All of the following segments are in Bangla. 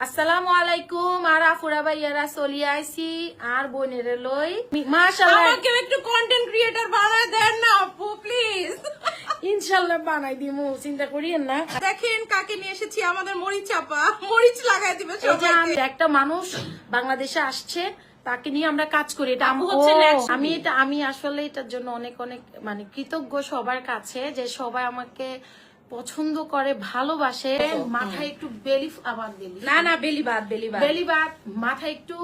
আসসালামু আলাইকুম আর আফুরা ভাইয়ারা চলি আইছি আর বোনের লই। মাশাআল্লাহ। আমাকে একটু কন্টেন্ট ক্রিয়েটর বানায় দেন না আপু প্লিজ ইনশাআল্লাহ বানাই দিমু চিন্তা করিয়েন না। দেখেন কাকে নিয়ে এসেছি আমাদের মরিচ চাপা। মরিচ লাগাই দিবে আমি- একটা মানুষ বাংলাদেশে আসছে তাকে নিয়ে আমরা কাজ করি। এটা আমি এটা আমি আসলে এটার জন্য অনেক অনেক মানে কৃতজ্ঞ সবার কাছে যে সবাই আমাকে পছন্দ করে ভালোবাসে মাথায় একটু বেলি আবার বেলি। না না বেলি বাদ বেলি বাদ। বেলি বাদ মাথায় একটু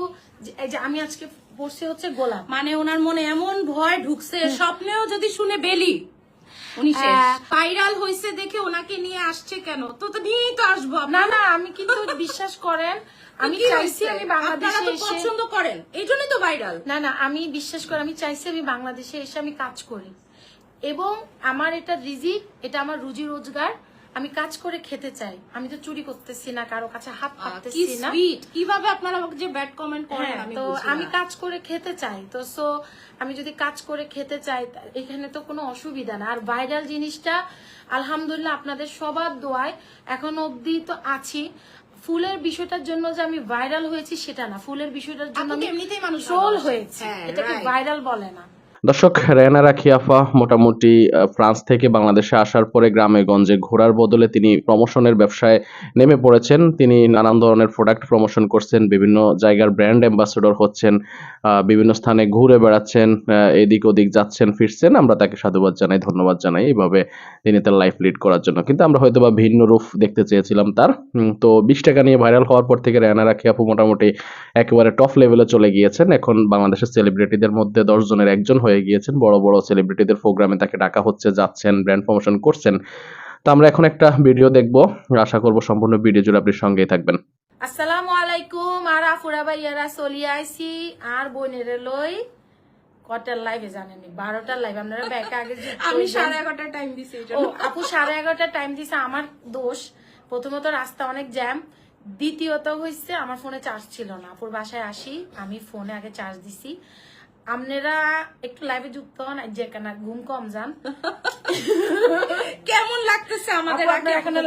এই যে আমি আজকে পড়ছি হচ্ছে গোলাপ। মানে ওনার মনে এমন ভয় ঢুকছে স্বপ্নেও যদি শুনে বেলি উনি। ভাইরাল হয়েছে দেখে ওনাকে নিয়ে আসছে কেন? তো তো নিয়েই তো আসব না না আমি কিন্তু বিশ্বাস করেন আমি চাইছি আমি বাংলাদেশে এসে পছন্দ করেন এই জন্যই তো ভাইরাল। না না আমি বিশ্বাস করে আমি চাইছি আমি বাংলাদেশে এসে আমি কাজ করি। এবং আমার এটা রিজিক এটা আমার রুজি রোজগার। আমি কাজ করে খেতে চাই। আমি তো চুরি করতেছি না কারও কাছে হাত পাততেছি না। কীভাবে আপনারা আমাকে যে ব্যাড কমেন্ট করেন আমি তো আমি কাজ করে খেতে চাই। তো সো আমি যদি কাজ করে খেতে চাই এখানে তো কোনো অসুবিধা না। আর ভাইরাল জিনিসটা আলহামদুলিল্লাহ আপনাদের সবার দোয়ায় এখন অবধি তো আছি। ফুলের বিষয়টার জন্য যে আমি ভাইরাল হয়েছি সেটা না। ফুলের বিষয়টার জন্য আমি ট্রোল ভালোবাসে। হয়েছে। হ্যাঁ, এটাকে ভাইরাল বলে না। দর্শক রেনা রাখিয়াফা মোটামুটি ফ্রান্স থেকে বাংলাদেশে আসার পরে গ্রামে গঞ্জে ঘোরার বদলে তিনি প্রমোশনের ব্যবসায় নেমে পড়েছেন। তিনি নানান ধরনের প্রোডাক্ট প্রমোশন করছেন, বিভিন্ন জায়গার ব্র্যান্ড অ্যাম্বাসেডর হচ্ছেন বিভিন্ন স্থানে ঘুরে বেড়াচ্ছেন এদিক ওদিক যাচ্ছেন, ফিরছেন। আমরা তাকে সাধুবাদ জানাই, ধন্যবাদ জানাই। এইভাবে তিনি তার লাইফ লিড করার জন্য। কিন্তু আমরা হয়তো বা ভিন্ন রূপ দেখতে চেয়েছিলাম তার। তো বিশ টাকা নিয়ে ভাইরাল হওয়ার পর থেকে রেনা রাখিয়াপু মোটামুটি একেবারে টপ লেভেলে চলে গিয়েছেন। এখন বাংলাদেশের সেলিব্রিটিদের মধ্যে দশ জনের একজন হয়ে গিয়েছেন। বড় বড় সেলিব্রিটিদের প্রোগ্রামে তাকে ডাকা হচ্ছে যাচ্ছেন ব্র্যান্ড প্রমোশন করছেন। তো আমরা এখন একটা ভিডিও দেখব। আশা করব সম্পূর্ণ ভিডিও জুড়ে আপনি সঙ্গেই থাকবেন। আসসালামু আলাইকুম। আর আফুরা ভাইয়ারা চলি আইছি। আর বোনের লই কটার লাইভে জানেনি বারোটার লাইভ আপনারা ব্যাকে আগে আমি সাড়ে এগারোটার টাইম দিছি ও আপু সাড়ে এগারোটা টাইম দিছে। আমার দোষ। প্রথমত রাস্তা অনেক জ্যাম দ্বিতীয়ত হয়েছে আমার ফোনে চার্জ ছিল না। আপুর বাসায় আসি। আমি ফোনে আগে চার্জ দিছি। আপনারা একটু লাইভে যুক্ত হন আর যেখানে ঘুম কম যান। কেমন লাগতেছে আমাদের আগে এখনও।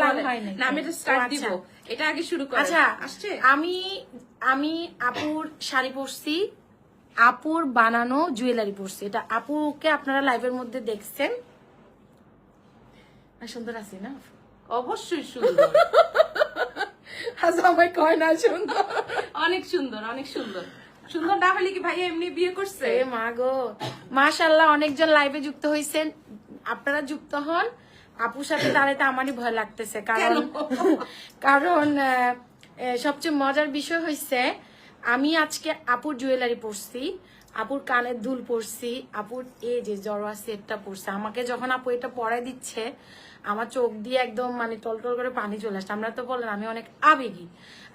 না আমি এটা স্টার্ট দিব। আচ্ছা। এটা আগে শুরু করেন। আচ্ছা আসছে? আমি আমি আপুর শাড়ি পরছি আপুর বানানো জুয়েলারি পরছি। এটা আপুকে আপনারা লাইভের মধ্যে দেখছেন। সুন্দর আছি না? অবশ্যই সুন্দর। আমায় কয় না সুন্দর? অনেক সুন্দর অনেক সুন্দর। সুন্দর না হলে কি ভাই এমনি বিয়ে করছে? মা গো মাশাল্লাহ অনেকজন লাইভে যুক্ত হয়েছেন আপনারা যুক্ত হন। আপুর সাথে দাঁড়াইতে আমারই ভয় লাগতেছে কারণ কারণ সবচেয়ে মজার বিষয় হয়েছে আমি আজকে আপুর জুয়েলারি পরছি আপুর কানের দুল পরছি আপুর এই যে জড়োয়া সেটটা পরছে আমাকে যখন আপু এটা পরাই দিচ্ছে আমার চোখ দিয়ে একদম মানে টলটল করে পানি চলে আসছে আমরা তো বললাম আমি অনেক আবেগী।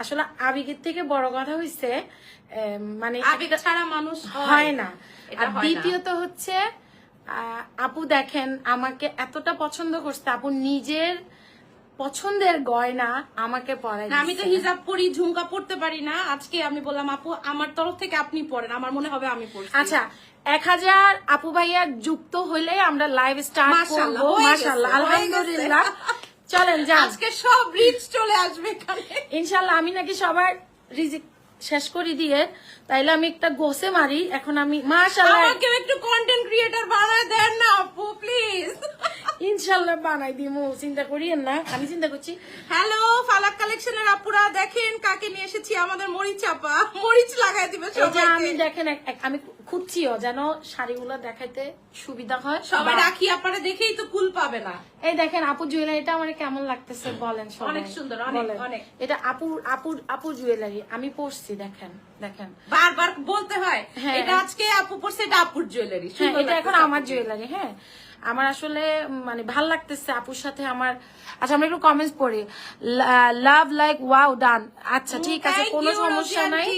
আসলে আবেগের থেকে বড় কথা হয়েছে আহ, মানে আবেগ ছাড়া মানুষ হয় না। আর দ্বিতীয়ত হচ্ছে আহ, আপু দেখেন আমাকে এতটা পছন্দ করছে আপু নিজের পছন্দের গয়না আমাকে পরাই আমি তো। হিজাব পরি ঝুমকা পড়তে পারি না। আজকে আমি বললাম আপু আমার তরফ থেকে আপনি পড়েন আমার মনে হবে আমি পড়ি আচ্ছা এক হাজার আপু ভাইয়া যুক্ত হইলে আমরা লাইভ স্টার্ট করব। মাশাল্লাহ আলহামদুলিল্লাহ। চলেন যা আজকে সব রিচ চলে আসবে ইনশাল্লাহ আমি নাকি সবার রিজিক শেষ করি দিয়ে তাইলে আমি একটা গোসে মারি এখন আমি মাশাল্লাহ আমাকে একটু কন্টেন্ট ক্রিয়েটর বানায় দেন না আপু প্লিজ ইনশাল্লাহ বানাই দিমু চিন্তা করিয়েন না আমি চিন্তা করছি হ্যালো ফালাক কালেকশনের আপুরা দেখেন কাকে নিয়ে এসেছি আমাদের মরিচ আপা মরিচ লাগাই দিবে যে আমি দেখেন আমি খুঁজছিও যেন শাড়িগুলো দেখাইতে সুবিধা হয় সবাই রাখি আপনারা দেখেই তো কুল পাবে না। এই দেখেন আপু জুয়েলারিটা আমার কেমন লাগতেছে বলেন সবাই। অনেক সুন্দর, অনেক, অনেক। এটা আপুর আপুর আপুর জুয়েলারি আমি পড়ছি দেখেন দেখেন। বারবার বলতে হয় হ্যাঁ। এটা আজকে আপু পড়ছে এটা আপুর জুয়েলারি হ্যাঁ এটা এখন আমার জুয়েলারি হ্যাঁ। আমার আসলে মানে ভালো লাগতেছে আপুর সাথে আমার আচ্ছা আমরা একটু কমেন্টস পড়ি। লাভ লাইক ওয়াও ডান আচ্ছা ঠিক আছে কোনো সমস্যা নাই।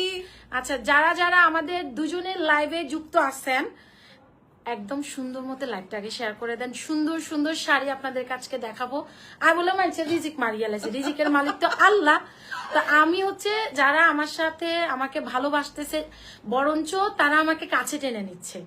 আচ্ছা যারা যারা আমাদের দুজনের লাইভে যুক্ত আছেন একদম সুন্দর মতো লাইভটাকে শেয়ার করে দেন। সুন্দর সুন্দর শাড়ি আপনাদের কাছকে দেখাবো। আর বলে মানছে রিজিক মারিয়া লাগছে রিজিকের মালিক তো আল্লাহ। তো আমি হচ্ছে যারা আমার সাথে আমাকে ভালোবাসতেছে বরঞ্চ তারা আমাকে কাছে টেনে নিচ্ছে।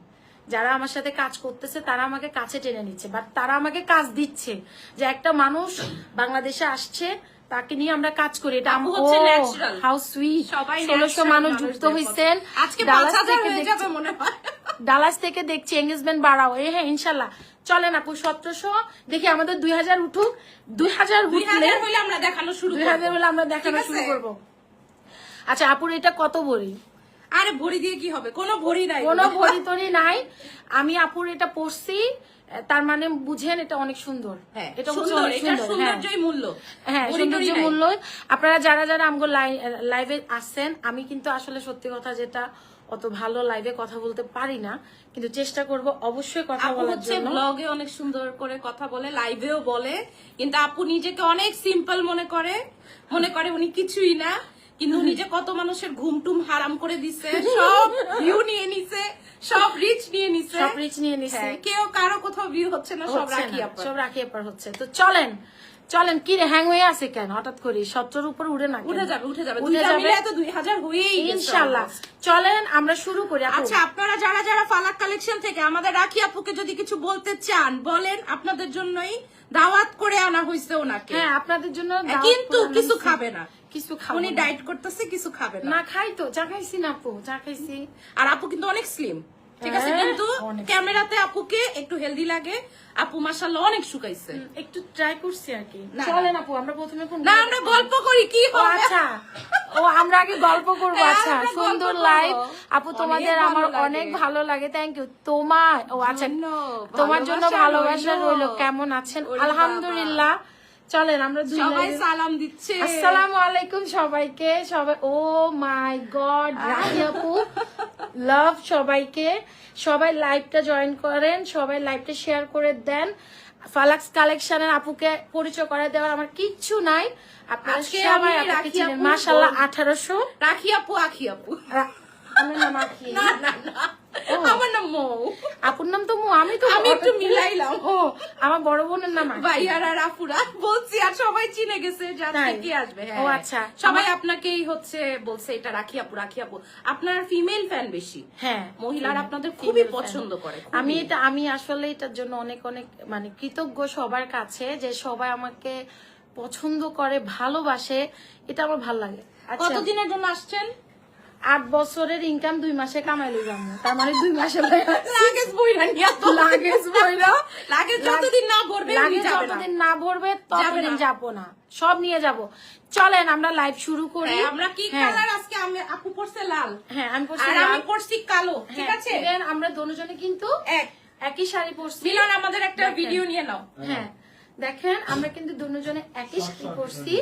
যারা আমার সাথে কাজ করতেছে তারা আমাকে কাছে টেনে নিচ্ছে বাট তারা আমাকে কাজ দিচ্ছে যে একটা মানুষ বাংলাদেশে আসছে তাকে নিয়ে আমরা কাজ করি। এটা হচ্ছে। হাউ সুইট সবাই মানুষ যুক্ত। হয়েছেন আজকে ডালাস থেকে হয়ে দেখছি- যাবে মনে হয়। ডালাস থেকে দেখছি এঙ্গেজমেন্ট বাড়াও। এ হ্যাঁ ইনশাল্লাহ। চলেন আপু সতেরোশো। দেখি আমাদের দুই হাজার উঠুক। দুই হাজার হইলে আমরা দেখানো শুরু দুই হাজার। হলে আমরা দেখানো শুরু করব। আচ্ছা আপুর এটা কত বড়ি? আরে ভরি দিয়ে কি হবে? কোনো ভরি নাই। কোনো বড়ি টড়ি নাই। আমি আপুর এটা পড়ছি তার মানে বুঝেন এটা অনেক সুন্দর। হ্যাঁ, এটা হ্যাঁ। মূল্য। হ্যাঁ সৌন্দর্য মূল্য। আপনারা যারা যারা আমগো লাইভে আসছেন আমি কিন্তু আসলে সত্যি কথা যেটা অত ভালো লাইভে কথা বলতে পারি না কিন্তু চেষ্টা করব অবশ্যই কথা বলার জন্য। ব্লগে অনেক সুন্দর করে কথা বলে লাইভেও বলে কিন্তু আপু নিজেকে অনেক সিম্পল মনে করে মনে করে উনি কিছুই না। কিন্তু নিজে কত মানুষের ঘুম টুম হারাম করে দিছে সব ভিউ নিয়ে নিছে সব রিচ নিয়ে নিছে। সব রিচ নিয়ে নিছে। হ্যাঁ, কেউ কারও কোথাও ভিউ হচ্ছে না সব রাখি সব রাখি হচ্ছে। তো চলেন চলেন কি রে হ্যাং হয়ে আছে কেন? হঠাৎ করে সত্তর উপর উঠে না উঠে যাবে উঠে যাবে। উঠে যাবে? দুই হাজার হয়েই ইনশাল্লাহ। চলেন আমরা শুরু করি আচ্ছা আপনারা যারা যারা ফালাক কালেকশন থেকে আমাদের রাখি আপুকে যদি কিছু বলতে চান বলেন আপনাদের জন্যই দাওয়াত করে আনা হয়েছে ওনাকে। হ্যাঁ আপনাদের জন্য কিন্তু কিছু খাবে না। কিছু খাব উনি ডায়েট করতেছে কিছু খাবে না। না খাই তো চা খাইছি না আপু চা খাইছি। আর আপু কিন্তু অনেক স্লিম ঠিক আছে হ্যাঁ, কিন্তু অনেক। ক্যামেরাতে আপুকে একটু হেলদি লাগে। আপু মাশাআল্লাহ অনেক শুকাইছে। একটু ট্রাই করছি আর কি। চলেন আপু আমরা প্রথমে কোন না আমরা গল্প করি কি হবে? আচ্ছা। ও আমরা আগে গল্প করব হ্যাঁ, আচ্ছা সুন্দর। লাইভ আপু তোমাদের ভালো আমার লাগে। অনেক ভালো লাগে থ্যাংক ইউ তোমার ও আচ্ছা তোমার জন্য ভালোবাসা। রইল। কেমন আছেন? আলহামদুলিল্লাহ। চলেন আমরা সবাই সালাম দিচ্ছে। আসসালামু আলাইকুম সবাইকে সবাই ও মাই গড রাহি আপু। লাভ সবাইকে। সবাই লাইভটা জয়েন করেন সবাই লাইভটা শেয়ার করে দেন। ফালাক্স কালেকশনের আপুকে পরিচয় করে দেওয়ার আমার কিচ্ছু নাই। আপনারা আজকে সবাই আপুকে চিনেন। মাশাআল্লাহ বোন। আঠারোশো। রাখি আপু আখি আপু। আমার না না না। আমার নাম মৌ। আপুর নাম তো মু আমি তো আমি একটু মিলাইলাম। ও আমার বড় বোনের নাম ভাইয়ার আর আপুরা বলছি আর সবাই চিনে গেছে যে কি আসবে হ্যাঁ। ও আচ্ছা। সবাই আপনাকেই হচ্ছে বলছে এটা রাখি আপু রাখি আপু। আপনার ফিমেল ফ্যান বেশি। হ্যাঁ মহিলারা আপনাদের খুবই পছন্দ করে আমি এটা আমি আসলে এটার জন্য অনেক অনেক মানে কৃতজ্ঞ সবার কাছে যে সবাই আমাকে পছন্দ করে ভালোবাসে। এটা আমার ভালো লাগে। আচ্ছা। কতদিনের জন্য আসছেন? আট বছরের ইনকাম দুই মাসে কামাইলে যাব তার মানে দুই মাসে লাগেজ বইরা নিয়ে তো। লাগেজ বইরা লাগেজ যতদিন না ভরবে লাগেজ যতদিন না ভরবে ততদিন। যাব না। সব নিয়ে যাব। চলেন আমরা লাইভ শুরু করি। হ্যাঁ, আমরা কি হ্যাঁ। কালার আজকে? আমি আপু পড়ছে লাল। হ্যাঁ আমি পরছি আর আমি পড়ছি কালো ঠিক হ্যাঁ, আছে? even আমরা দুজনে কিন্তু এক। একই শাড়ি পরছি। মিলন আমাদের একটা ভিডিও নিয়ে নাও। হ্যাঁ। দেখেন, আমরা কিন্তু দুজনে একই শাড়ি পরছি।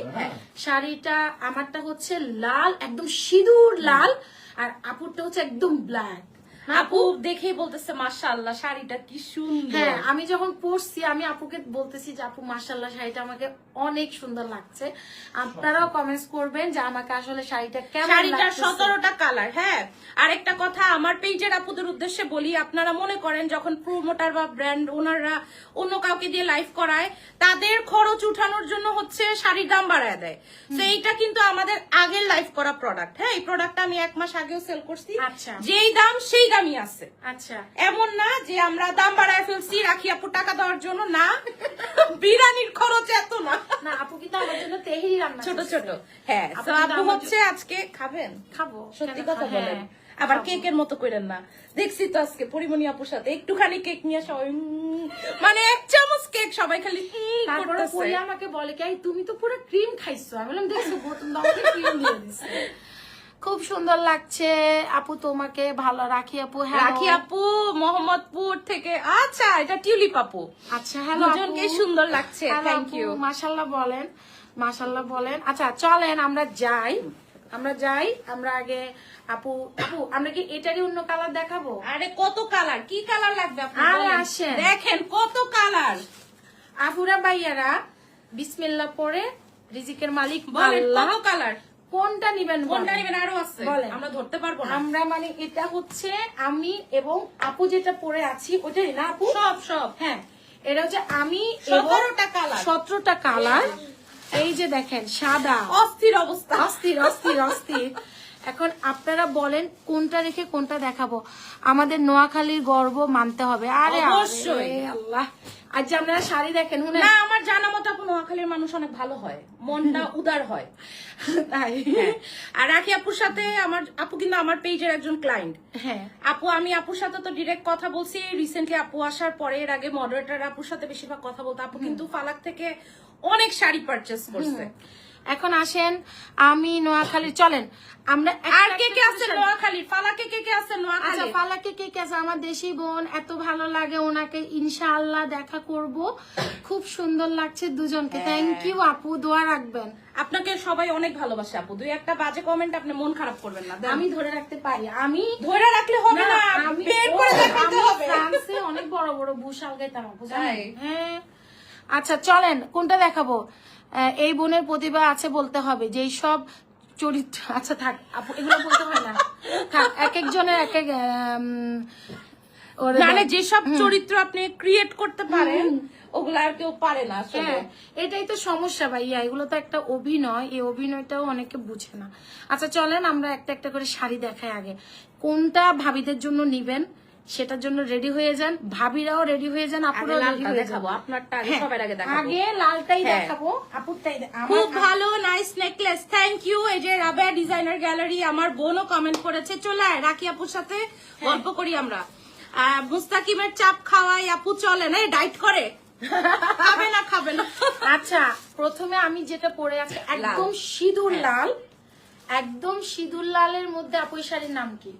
শাড়িটা আমারটা হচ্ছে লাল, একদম সিঁদুর লাল, আর আপুরটা হচ্ছে একদম ব্ল্যাক আপু দেখেই বলতেছে মাশাআল্লাহ শাড়িটা কি সুন্দর। হ্যাঁ আমি যখন পরছি আমি আপুকে বলতেছি যে আপু মার্শাল্লাহ শাড়িটা আমাকে অনেক সুন্দর লাগছে। আপনারাও কমেন্টস করবেন যে আমাকে আসলে শাড়িটা কেমন শাড়িটার সতেরোটা কালার হ্যাঁ। আরেকটা কথা আমার পেজের আপুদের উদ্দেশ্যে বলি আপনারা মনে করেন যখন প্রমোটার বা ব্র্যান্ড ওনাররা অন্য কাউকে দিয়ে লাইভ করায় তাদের খরচ উঠানোর জন্য হচ্ছে শাড়ির দাম বাড়ায় দেয়। তো এইটা কিন্তু আমাদের আগের লাইভ করা প্রোডাক্ট হ্যাঁ। এই প্রোডাক্টটা আমি এক মাস আগেও সেল করছি। আচ্ছা। যেই দাম সেই দামই আছে। আচ্ছা। এমন না যে আমরা দাম বাড়ায় ফেলছি রাখি আপু টাকা দেওয়ার জন্য না। বিরিয়ানির খরচ এত না। না আপু কিন্তু আমার জন্য তেহেরি রান্না ছোট ছোট। হ্যাঁ আপু তো আপু হচ্ছে আজকে খাবেন? খাব সত্যি কথা বলেন। হ্যাঁ, আবার খাব। কেকের মতো করেন না। দেখছি তো আজকে পরিমণি আপুর সাথে একটুখানি কেক নিয়ে সবাই মানে এক চামচ কেক সবাই খালি তারপরে পরি আমাকে বলে কি তুমি তো পুরো ক্রিম খাইছো। আমি বললাম দেখছ গো, তুমি ক্রিম দিয়ে দিছো। খুব সুন্দর লাগছে। আপু তোমাকে ভালো রাখি আপু। হ্যাঁ রাখি আপু মোহাম্মদপুর থেকে। আচ্ছা এটা টিউলিপ আপু। আচ্ছা হ্যালো দুজনকে সুন্দর লাগছে থ্যাংক ইউ মাশাল্লাহ বলেন মাশাল্লাহ বলেন। আচ্ছা চলেন আমরা যাই। আমরা যাই আমরা আগে আপু আপু আমরা কি এটারই অন্য কালার দেখাবো? আরে কত কালার কি কালার লাগবে আরে আসেন। দেখেন কত কালার আফুরা ভাইয়ারা বিসমিল্লাহ পরে রিজিকের মালিক বলেন কত কালার কোনটা নিবেন কোনটা নিবেন আরও আছে। বলে আমরা ধরতে পারব না। আমরা মানে এটা হচ্ছে আমি এবং আপু যেটা পরে আছি ওটাই না আপু? সব সব। হ্যাঁ এটা হচ্ছে আমি সতেরোটা কালার সতেরোটা কালার এই যে দেখেন সাদা। অস্থির অবস্থা। অস্থির অস্থির অস্থির। এখন আপনারা বলেন কোনটা রেখে কোনটা দেখাবো। আমাদের নোয়াখালীর গর্ব মানতে হবে। আরে আরে, অবশ্যই। আল্লাহ। আজ আপনারা শাড়ি দেখেন না আমার জানা মতো আপু নোয়াখালীর মানুষ অনেক ভালো হয়। মনটা উদার হয়। তাই। হ্যাঁ। আর রাখি আপুর সাথে আমার আপু কিন্তু আমার পেজের একজন ক্লায়েন্ট হ্যাঁ। আপু আমি আপুর সাথে তো ডিরেক্ট কথা বলছি। রিসেন্টলি আপু আসার পরে এর আগে মডারেটর আপুর সাথে বেশিরভাগ কথা বলতো। আপু কিন্তু ফালাক থেকে অনেক শাড়ি পারচেস করছে। এখন আসেন আমি নোয়াখালী চলেন। আমরা আর কে কে আছে নোয়াখালী? ফালাকে কে কে আছে আচ্ছা নোয়াখালী পালাকে কে কে আছে? আমার দেশি বোন এত ভালো লাগে ওনাকে ইনশাআল্লাহ দেখা করব। খুব সুন্দর লাগছে দুজনকে। হ্যাঁ। থ্যাংক ইউ আপু দোয়া রাখবেন। আপনাকে সবাই অনেক ভালোবাসে আপু। দুই একটা বাজে কমেন্ট আপনি মন খারাপ করবেন না। আমি ধরে রাখতে পারি। আমি ধরে রাখলে হবে না আমি বের করে দেখাতে হবে। ফ্রান্সে অনেক বড় বড় বুশাল গাইতাম আপু হ্যাঁ। আচ্ছা চলেন কোনটা দেখাবো? এই বোনের প্রতিভা আছে বলতে হবে যেই সব চরিত্র আচ্ছা থাক এগুলো বলতে হয় না। থাক এক একজনের এক এক মানে যেসব চরিত্র আপনি ক্রিয়েট করতে পারেন ওগুলা আর কেউ পারে না হ্যাঁ এটাই তো সমস্যা ভাইয়া এগুলো তো একটা অভিনয় এই অভিনয়টাও অনেকে বুঝে না। আচ্ছা চলেন আমরা একটা একটা করে শাড়ি দেখাই আগে। কোনটা ভাবিদের জন্য নিবেন? সেটার জন্য রেডি হয়ে যান। ভাবিরাও রেডি হয়ে যান আপুরাও রেডি হয়ে দেখাবো আপনারটা আগে সবার আগে দেখাবো। আগে লালটাই হ্যাঁ। দেখাবো আপুরটাই খুব ভালো নাইস নেকলেস থ্যাংক ইউ এই যে রাবেয়া ডিজাইনার গ্যালারি আমার বোনও কমেন্ট করেছে। চলে আয় রাখি আপুর সাথে হ্যাঁ। গল্প করি আমরা। মুস্তাকিমের চাপ খাওয়াই আপু চলে না ডাইট করে। খাবে না খাবে না। আচ্ছা প্রথমে আমি যেটা পরে আছি একদম সিঁদুর। লাল। একদম সিঁদুর লালের মধ্যে আপু শাড়ির নাম কি?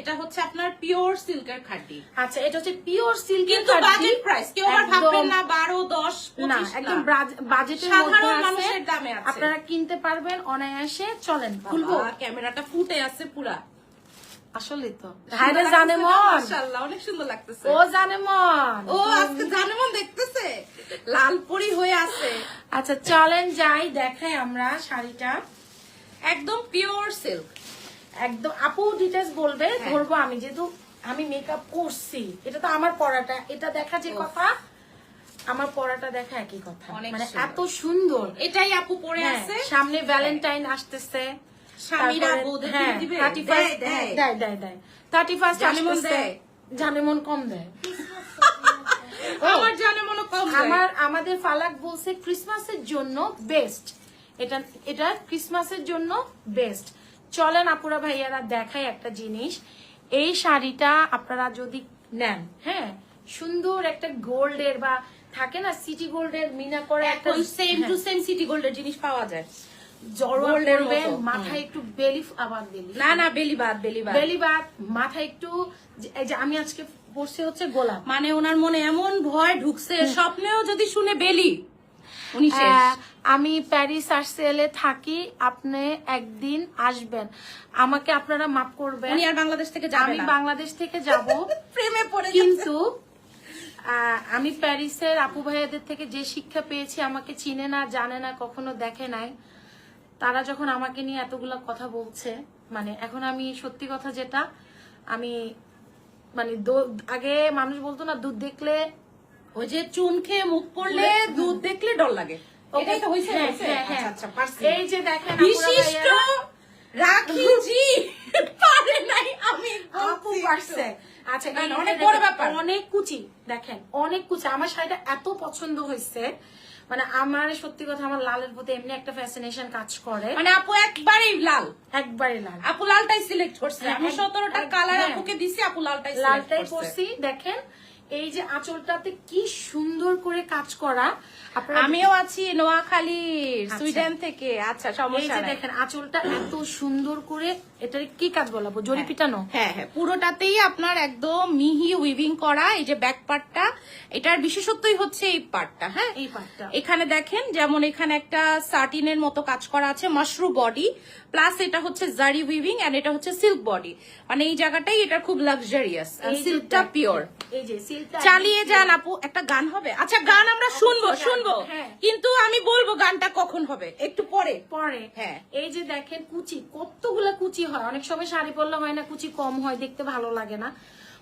এটা হচ্ছে আপনার পিওর সিল্কের খাটি। আচ্ছা এটা হচ্ছে পিওর সিল্ক কিন্তু বাজেট প্রাইস কেউ আবার ভাববেন না বারো দশ না একদম বাজেটের সাধারণ মানুষের দামে আছে। আপনারা কিনতে পারবেন অনায়াসে চলেন খুলবো। ক্যামেরাটা ফুটে আছে পুরা। আসলে তো। হায়রে জানে মন মাশাআল্লাহ, অনেক সুন্দর লাগতেছে। ও জানে মন ও আজকে জানেমন দেখতেছে? লাল পরি হয়ে আছে। আচ্ছা চলেন যাই দেখাই আমরা শাড়িটা। একদম পিওর সিল্ক একদম আপু ডিটেলস বলবে হ্যাঁ। ধরবো আমি যেহেতু আমি মেকআপ করছি এটা তো আমার পড়াটা এটা দেখা যে কথা আমার পড়াটা দেখা একই কথা মানে এত সুন্দর এটাই আপু পরে হ্যাঁ, আছে সামনে ভ্যালেন্টাইন আসতেছে স্বামীরা হ্যাঁ, কিনে দিবে? 31 দেয়, দেয়। দেয়, দেয়, দেয়। 31 জানেমন আসতেছে। দেয়? জানেমন কম দেয় আমার জানে মনে কম আমার আমাদের ফালাক বলছে ক্রিসমাসের জন্য বেস্ট এটা এটা ক্রিসমাসের জন্য বেস্ট চলেন আপুরা ভাইয়ারা দেখাই একটা জিনিস। এই শাড়িটা আপনারা যদি নেন হ্যাঁ সুন্দর একটা গোল্ডের বা থাকে না সিটি গোল্ডের মিনা করে একটা সেম টু সেম সিটি গোল্ডের জিনিস পাওয়া যায়। মাথায় একটু বেলি আবার বেলি না না বেলি বাদ বেলি বাদ। বেলি বাদ মাথায় একটু এই যে আমি আজকে পড়ছে হচ্ছে গোলাপ। মানে ওনার মনে এমন ভয় ঢুকছে স্বপ্নেও যদি শুনে বেলি আমি প্যারিস আর্সেলে থাকি আপনি একদিন আসবেন। আমাকে আপনারা মাফ করবেন। উনি আর বাংলাদেশ থেকে যাবে আমি বাংলাদেশ থেকে যাব। প্রেমে পড়ে কিন্তু আমি প্যারিসের আপু ভাইয়াদের থেকে যে শিক্ষা পেয়েছি আমাকে চিনে না জানে না কখনো দেখে নাই। তারা যখন আমাকে নিয়ে এতগুলা কথা বলছে মানে এখন আমি সত্যি কথা যেটা আমি মানে আগে মানুষ বলতো না দুধ দেখলে ওই যে চুন খেয়ে মুখ পড়লে দুধ দেখলে ডর লাগে। এটাই তো হয়েছে হ্যাঁ? হ্যাঁ, হ্যাঁ। আচ্ছা, আচ্ছা, এই যে দেখেন বিশিষ্ট রাখিজি। পারে নাই আমি আপু পারছে। আচ্ছা না, এই না, যে অনেক বড় ব্যাপার। অনেক কুচি দেখেন অনেক কুচি। আমার শাড়িটা এত পছন্দ হয়েছে। মানে আমার সত্যি কথা আমার লালের প্রতি এমনি একটা ফ্যাসিনেশন কাজ করে। মানে আপু একবারেই লাল। একবারে লাল। আপু লালটাই সিলেক্ট করছে। আমি সতেরোটা কালার। আপুকে দিছি আপু লালটাই লালটাই করছে। দেখেন। এই যে আঁচলটাতে কি সুন্দর করে কাজ করা। আমিও আছি নোয়াখালীর আচ্ছা। সুইডেন থেকে। আচ্ছা এই সমস্যা নাই। দেখেন আঁচলটা এত সুন্দর করে এটার কি কাজ বলাবো? জড়ি পিটানো? হ্যাঁ হ্যাঁ পুরোটাতেই আপনার একদম মিহি উইভিং করা এই যে ব্যাক পার্টটা এটার বিশেষত্বই হচ্ছে এই পার্টটা হ্যাঁ? এই পাটটা এখানে দেখেন যেমন এখানে একটা সাটিনের মতো কাজ করা আছে মাশরু বডি প্লাস এটা হচ্ছে জারি উইভিং এন্ড এটা হচ্ছে সিল্ক বডি মানে এই জায়গাটাই এটা খুব লাক্সারিয়াস সিল্কটা পিওর এই যে সিল্কটা চালিয়ে যান আপু একটা গান হবে? আচ্ছা গান আমরা শুনব শুনব। হ্যাঁ। কিন্তু আমি বলব গানটা কখন হবে? একটু পরে। পরে। হ্যাঁ। এই যে দেখেন কুচি কতগুলা কুচি হয়? অনেক সময় শাড়ি পরলে হয় না কুচি কম হয় দেখতে ভালো লাগে না।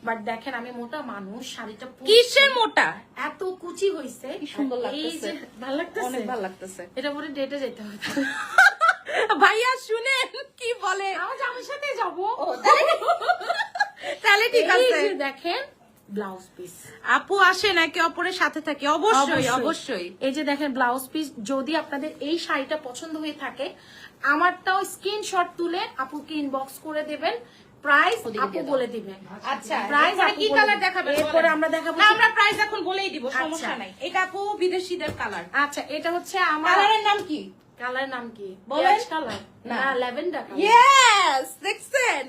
বাট দেখেন আমি মোটা মানুষ শাড়িটা কিসের মোটা? এত কুচি হইছে। কি সুন্দর এই লাগতেছে। যে ভালো লাগতেছে? অনেক ভালো লাগতেছে। এটা পরে ডেটে যেতে হবে। ভাইয়া শুনেন কি বলে? আমার সাথে ঠিক আছে। দেখেন ব্লাউজ পিস আপু আসেন একে অপরের সাথে থাকি। অবশ্যই অবশ্যই। এই যে দেখেন ব্লাউজ পিস যদি আপনাদের এই শাড়িটা পছন্দ হয়ে থাকে আমারটাও স্ক্রিনশট তুলে আপুকে ইনবক্স করে দেবেন। প্রাইস আপু বলে দিবেন আচ্ছা প্রাইস কি কালার দেখাবেন এরপরে। আমরা দেখাবো না, আমরা প্রাইস এখন বলেই দিব সমস্যা আচ্ছা। নাই। এটা আপু বিদেশিদের কালার আচ্ছা এটা হচ্ছে আমার কালারের নাম কি? কালার নাম কি? বলেন। কালার না। না ল্যাভেন্ডার ইয়েস দেখছেন?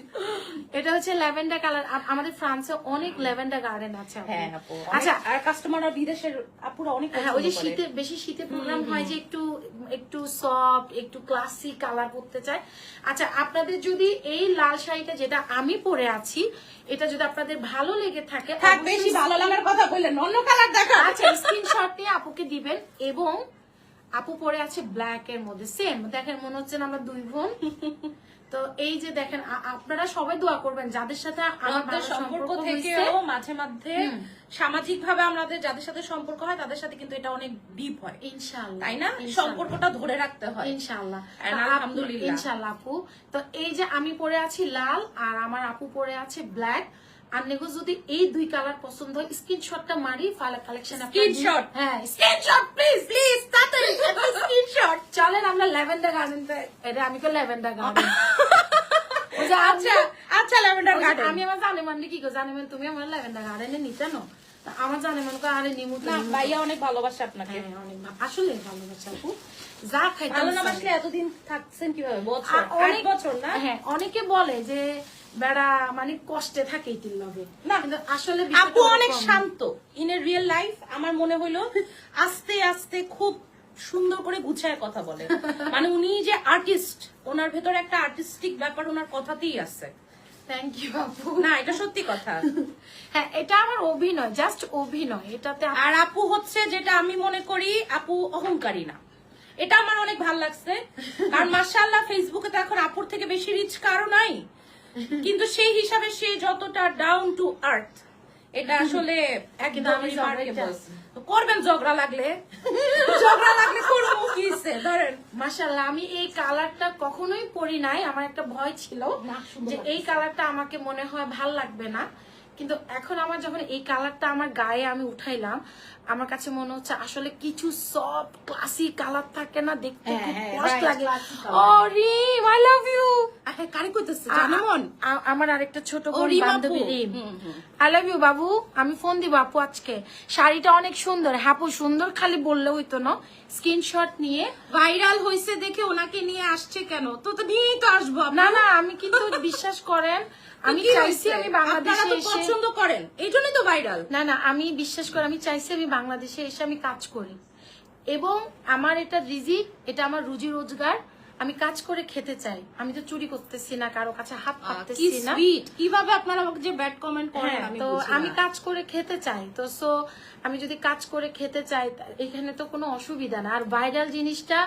এটা হচ্ছে ল্যাভেন্ডার কালার আমাদের ফ্রান্সে অনেক ল্যাভেন্ডার গার্ডেন আছে হ্যাঁ আপু। আচ্ছা। আর কাস্টমাররা বিদেশের আপুরা অনেক হ্যাঁ ওই যে শীতে বেশি শীতে প্রোগ্রাম হয় যে একটু একটু সফট একটু ক্লাসিক কালার চায়। আচ্ছা আপনাদের যদি এই লাল শাড়িটা যেটা আমি পরে আছি এটা যদি আপনাদের ভালো লেগে থাকে বেশি ভালো লাগার কথা বললেন অন্য কালার দেখা আচ্ছা স্ক্রিনশট নিয়ে আপুকে দিবেন এবং আপু পরে আছে ব্ল্যাক এর মধ্যে সেম দেখেন মনে হচ্ছে না আমরা দুই বোন। তো এই যে দেখেন আপনারা সবাই দোয়া করবেন যাদের সাথে আমাদের সম্পর্ক। থেকেও মাঝে মাঝে সামাজিক ভাবে আমাদের যাদের সাথে সম্পর্ক হয় তাদের সাথে কিন্তু এটা অনেক ডিপ হয়। ইনশাআল্লাহ তাই না? সম্পর্কটা ধরে রাখতে হয়। ইনশাল্লাহ আলহামদুলিল্লাহ। ইনশাআল্লাহ আপু। তো এই যে আমি পরে আছি লাল আর আমার আপু পরে আছে ব্ল্যাক আর নেগো যদি এই দুই কালার পছন্দ হয় স্ক্রিনশটটা মারি ফালা কালেকশন Screenshot? হ্যাঁ স্ক্রিনশট প্লিজ প্লিজ তাড়াতাড়ি স্ক্রিনশট চলেন আমরা ল্যাভেন্ডার গার্ডেন এটা আমি তো ল্যাভেন্ডার গার্ডেন আচ্ছা আচ্ছা ল্যাভেন্ডার গার্ডেন আমি আমার জানে মানে কি গো জানে মানে তুমি আমার ল্যাভেন্ডার গার্ডেনে নিতে নো? আমার জানে মানে কো আরে নিমু না ভাইয়া অনেক ভালোবাসে আপনাকে। হ্যাঁ, অনেক আসলে ভালোবাসা আপু। যা খাইতে ভালো না। বাসলে এতদিন থাকছেন কীভাবে? বছর? অনেক বছর না? হ্যাঁ অনেকে বলে যে বেড়া মানে কষ্টে থাকে লগে। না। কিন্তু আসলে আপু অনেক শান্ত। ইন এ রিয়েল লাইফ আমার মনে হইল আস্তে আস্তে খুব সুন্দর করে গুছায় কথা বলে। মানে উনি যে আর্টিস্ট ওনার ভেতরে একটা আর্টিস্টিক ব্যাপার ওনার কথাতেই আছে। থ্যাংক ইউ আপু। না এটা সত্যি কথা। হ্যাঁ এটা আমার অভিনয় জাস্ট অভিনয়। এটাতে আর আপু হচ্ছে যেটা আমি মনে করি আপু অহংকারী না। এটা আমার অনেক ভালো লাগছে। কারণ মার্শাল্লাহ ফেসবুকে তো এখন আপুর থেকে বেশি রিচ কারও নাই। কিন্তু সেই হিসাবে সে যতটা ডাউন টু আর্থ এটা আসলে একদমই করবেন ঝগড়া লাগলে? ঝগড়া লাগলে করব কি ধরেন। মাসাল্লাহ আমি এই কালারটা কখনোই পরি নাই আমার একটা ভয় ছিল যে এই কালারটা আমাকে মনে হয় ভালো লাগবে না। কিন্তু এখন আমার যখন এই কালারটা আমার গায়ে আমি উঠাইলাম আমার কাছে মনে হচ্ছে আসলে কিছু সফট ক্লাসি কালার থাকে না দেখতে হ্যাঁ, খুব হ্যাঁ, কষ্ট লাগে। classy colour। ও রিম আই লাভ ইউ আরে কারে কইতেছে জানেমন? আমার আরেকটা ছোট বোন বান্ধবী রিম। হুম, হুম। আই লাভ ইউ বাবু আমি ফোন দিব আপু আজকে। শাড়িটা অনেক সুন্দর। হাপু সুন্দর খালি বললে হইতো না। স্ক্রিনশট নিয়ে। ভাইরাল হইছে দেখে ওনাকে নিয়ে আসছে কেন? তো তো নিয়েই তো আসব না না আমি কিন্তু বিশ্বাস করেন আমি চাইছি আমি বাংলাদেশে এসে পছন্দ করেন। এই জন্যই তো ভাইরাল না না আমি বিশ্বাস করি আমি চাইছি আমি বাংলাদেশে এসে আমি কাজ করি। এবং আমার এটা রিজিক এটা আমার রুজি রোজগার আমি কাজ করে খেতে চাই। আমি তো চুরি করতেছি না কারও কাছে হাত পাততেছি না। কীভাবে আপনারা আমাকে যে ব্যাড কমেন্ট করেন হ্যাঁ, তো আমি কাজ করে খেতে চাই। তো সো আমি যদি কাজ করে খেতে চাই এখানে তো কোনো অসুবিধা না। আর ভাইরাল জিনিসটা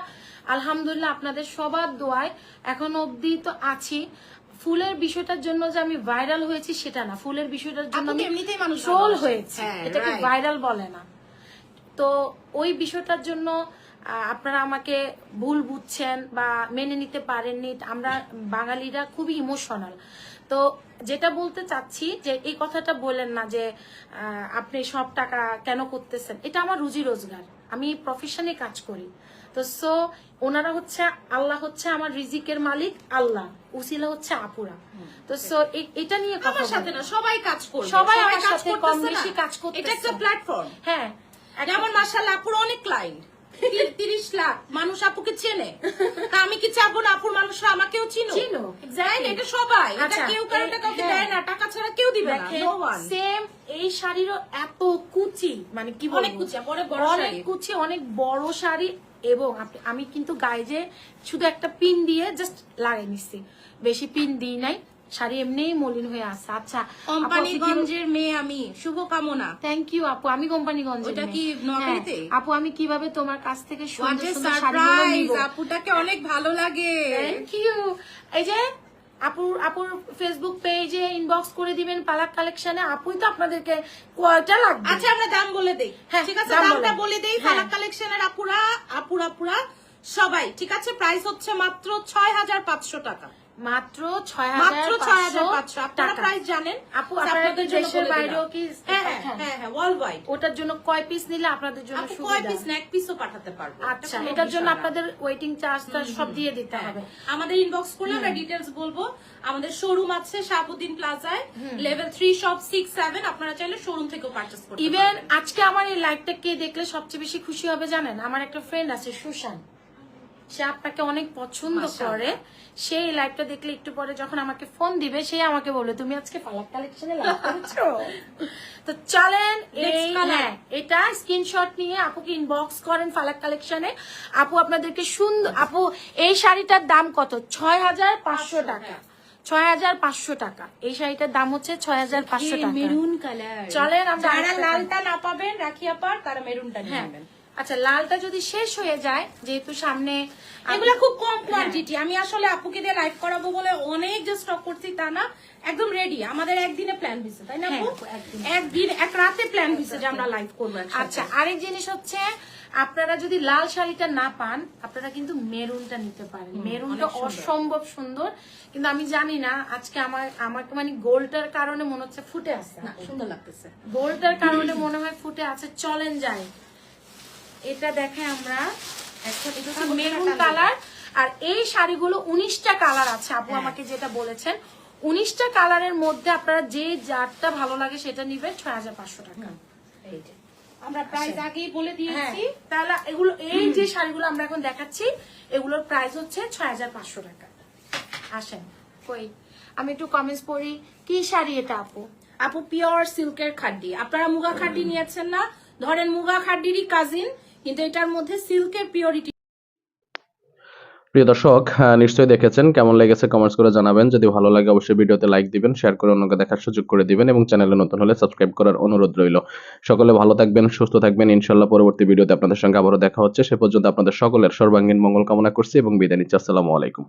আলহামদুলিল্লাহ আপনাদের সবার দোয়ায় এখন অবধি তো আছি। ফুলের বিষয়টার জন্য যে আমি ভাইরাল হয়েছি সেটা না। ফুলের বিষয়টার জন্য আপু তো আমি এমনিতেই মানুষ ট্রোল। হয়েছি। হ্যাঁ, এটাকে ভাইরাল বলে না। তো ওই বিষয়টার জন্য আপনারা আমাকে ভুল বুঝছেন বা মেনে নিতে পারেননি। আমরা বাঙালিরা খুবই ইমোশনাল তো যেটা বলতে চাচ্ছি যে এই কথাটা বলেন না যে আপনি সব টাকা কেন করতেছেন এটা আমার রুজি রোজগার। আমি প্রফেশনে কাজ করি। তো সো ওনারা হচ্ছে আল্লাহ হচ্ছে আমার রিজিকের মালিক আল্লাহ। উসিলা হচ্ছে আপুরা। তো সো এটা নিয়ে কথা সাথে না সবাই কাজ করবে। সবাই আমার কাজ কম বেশি কাজ। এটা একটা প্ল্যাটফর্ম হ্যাঁ। যেমন মাশাআল্লাহ আপুর অনেক ক্লায়েন্ট তিরিশ লাখ। মানুষ আপুকে চেনে। আমি কি চাবো না? আপুর মানুষরা আমাকেও চিনো চিনো, এটা সবাই। এটা আচ্ছা, কেউ কাউকে হ্যাঁ। দেয় না টাকা ছাড়া কেউ দিবে না। সেম এই শাড়িরও এত কুচি মানে কি অনেক কুচি, অনেক বড় অনেক। কুচি অনেক বড় শাড়ি এবং আমি কিন্তু গায়ে যে শুধু একটা পিন দিয়ে জাস্ট লাগাই নিচ্ছি বেশি পিন দিই নাই। শাড়ি এমনিই মলিন হয়ে আছে। আচ্ছা কোম্পানিগঞ্জের মেয়ে আমি। শুভকামনা। থ্যাংক ইউ আপু। আমি কোম্পানিগঞ্জ ওইটা কি নোয়াখালীতে? আপু আমি কীভাবে তোমার কাছ থেকে সুন্দর সুন্দর শাড়ি নিব? আপুটাকে অনেক ভালো লাগে। থ্যাংক ইউ এই যে আপুর আপুর ফেসবুক পেজে ইনবক্স করে দিবেন পালাক কালেকশনে আপুই তো আপনাদেরকে কয়টা লাগবে। আচ্ছা আমরা দাম বলে দেই। হ্যাঁ, ঠিক আছে? দাম দামটা বলে দেই পালাক ফালাক কালেকশনের আপুরা আপুরা আপুরা সবাই। ঠিক আছে? প্রাইস হচ্ছে মাত্র ছয় হাজার পাঁচশো টাকা। মাত্র ছয় মাত্র ছয় হাজার পাঁচশো আপনারা প্রাইস জানেন। আপু আপনাদের দেশের বাইরেও কি হ্যাঁ হ্যাঁ হ্যাঁ ওয়ার্ল্ড ওয়াইড ওটার জন্য কয় পিস নিলে আপনাদের জন্য আপু কয় পিস না এক পিসও পাঠাতে পারব। আচ্ছা এটার জন্য আপনাদের ওয়েটিং চার্জটা সব দিয়ে দিতে হবে। আমাদের ইনবক্স করলে আমরা ডিটেলস বলব। আমাদের শোরুম আছে শাহাবুদ্দিন প্লাজায় level three shop six seven আপনারা চাইলে শোরুম থেকেও পারচেস করতে ইভেন আজকে আমার এই লাইভটা কে দেখলে সবচেয়ে বেশি খুশি হবে জানেন? আমার একটা ফ্রেন্ড আছে সুশান। সে আপনাকে অনেক পছন্দ করে। সেই লাইভটা দেখলে একটু পরে যখন আমাকে ফোন দিবে সে আমাকে বলবে তুমি আজকে ফালাক কালেকশনে লাইভ করেছ? তো চলেন. হ্যাঁ এটা স্ক্রিনশট নিয়ে আপুকে ইনবক্স করেন ফালাক কালেকশনে আপু আপনাদেরকে সুন্দর আপু এই শাড়িটার দাম কত? ছয় হাজার পাঁচশো টাকা। ছয় হাজার পাঁচশো টাকা। এই শাড়িটার দাম হচ্ছে ছয় হাজার পাঁচশো টাকা। মেরুন কালার চলেন আমরা লালটা না পাবেন রাখিয়া পার তারা মেরুনটা নিয়ে হ্যাঁ। নেবেন। আচ্ছা লালটা যদি শেষ হয়ে যায় যেহেতু সামনে এগুলা খুব কম কোয়ান্টিটি আমি আসলে আপুকে দিয়ে লাইভ করাবো বলে অনেক যে স্টক করছি তা না একদম রেডি আমাদের একদিনে প্ল্যান হয়েছে তাই না হ্যাঁ, আপু? একদিন। এক রাতে প্ল্যান হয়েছে যে আমরা লাইভ করব আচ্ছা আরেক জিনিস হচ্ছে আপনারা যদি লাল শাড়িটা না পান আপনারা কিন্তু মেরুনটা নিতে পারেন। মেরুনটা অসম্ভব সুন্দর। কিন্তু আমি জানি না আজকে আমার আমাকে মানে গোল্ডটার কারণে মনে হচ্ছে ফুটে আছে সুন্দর লাগতেছে। গোল্ডটার কারণে মনে হয় ফুটে আছে চলেন যাই। এটা দেখে আমরা হচ্ছে মেরুন কালার। আর এই শাড়িগুলো উনিশটা কালার আছে আপু হ্যাঁ। আমাকে যেটা বলেছেন। উনিশটা কালারের মধ্যে আপনারা যে যারটা ভালো লাগে সেটা নিবেন ছয় হাজার পাঁচশো টাকা। আমরা প্রাইস আগেই বলে হ্যাঁ দিয়েছি। তাহলে এগুলো এই যে শাড়িগুলো আমরা এখন দেখাচ্ছি এগুলোর প্রাইস হচ্ছে ছয় হাজার পাঁচশো টাকা। আসেন কই? আমি একটু কমেন্টস পড়ি। কি শাড়ি এটা আপু? আপু পিওর সিল্কের খাড্ডি। আপনারা মুগা খাড্ডি নিয়েছেন না? ধরেন মুগা খাড্ডিরই কাজিন কিন্তু এটার মধ্যে সিল্কের পিওরিটি প্রিয় দর্শক নিশ্চয়ই দেখেছেন কেমন লেগেছে কমেন্টস করে জানাবেন। যদি ভালো লাগে অবশ্যই ভিডিওতে লাইক দিবেন শেয়ার করে অন্যকে দেখার সুযোগ করে দিবেন এবং চ্যানেলে নতুন হলে সাবস্ক্রাইব করার অনুরোধ রইল। সকলে ভালো থাকবেন, সুস্থ থাকবেন। ইনশাল্লাহ পরবর্তী ভিডিওতে আপনাদের সঙ্গে আবারও দেখা হচ্ছে। সে পর্যন্ত আপনাদের সকলের সর্বাঙ্গীন মঙ্গল কামনা করছি এবং বিদায় নিচ্ছি। আসসালামু আলাইকুম।